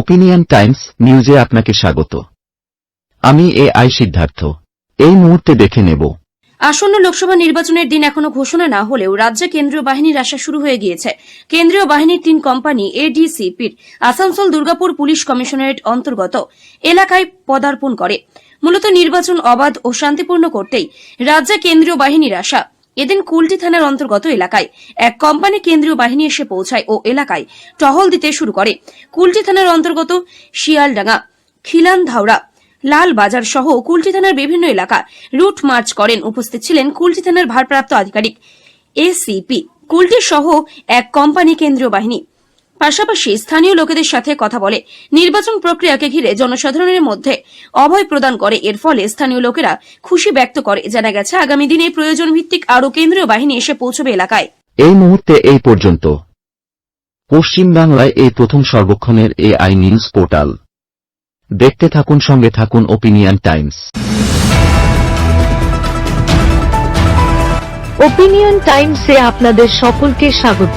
Opinion Times নিউজে আপনাকে স্বাগত। আমি এ আই সিদ্ধার্থ। এই মুহূর্তে দেখে নেব। আসন্ন লোকসভা নির্বাচনের দিন এখনও ঘোষণা না হলেও রাজ্যে কেন্দ্রীয় বাহিনীর আসা শুরু হয়ে গিয়েছে। কেন্দ্রীয় বাহিনীর তিন কোম্পানি এডিসিপির আসানসোল দুর্গাপুর পুলিশ কমিশনারেট অন্তর্গত, এলাকায় পদার্পণ করে। মূলত নির্বাচন অবাধ ও শান্তিপূর্ণ করতেই রাজ্যে কেন্দ্রীয় বাহিনীর আসা এদিন কুলটি থানার অন্তর্গত এলাকায় এক কোম্পানি কেন্দ্রীয় বাহিনী এসে পৌঁছায় ও এলাকায় টহল দিতে শুরু করে। কুলটি থানার অন্তর্গত শিয়ালডাঙ্গা, খিলান ধাওড়া, লাল বাজার সহ কুলটি থানার বিভিন্ন এলাকা রুট মার্চ করেন উপস্থিত ছিলেন কুলটি থানার ভারপ্রাপ্ত আধিকারিক এসিপি কুলটি সহ এক কোম্পানি কেন্দ্রীয় বাহিনী। পাশাপাশি স্থানীয় লোকেদের সাথে কথা বলে নির্বাচন প্রক্রিয়াকে ঘিরে জনসাধারণের মধ্যে অভয় প্রদান করে। এর ফলে স্থানীয় লোকেরা খুশি ব্যক্ত করে। জানা গেছে আগামী দিনে প্রয়োজন ভিত্তিক আরও কেন্দ্রীয় বাহিনী এসে পৌঁছবে এলাকায়। এই মুহূর্তে এই পর্যন্ত। পশ্চিমবাংলায় এই প্রথম সর্বক্ষণের এ আই নিউজ পোর্টাল। দেখতে থাকুন সঙ্গে থাকুন ওপিনিয়ন টাইমস। ওপিনিয়ন টাইমসে আপনাদের সকলকে স্বাগত।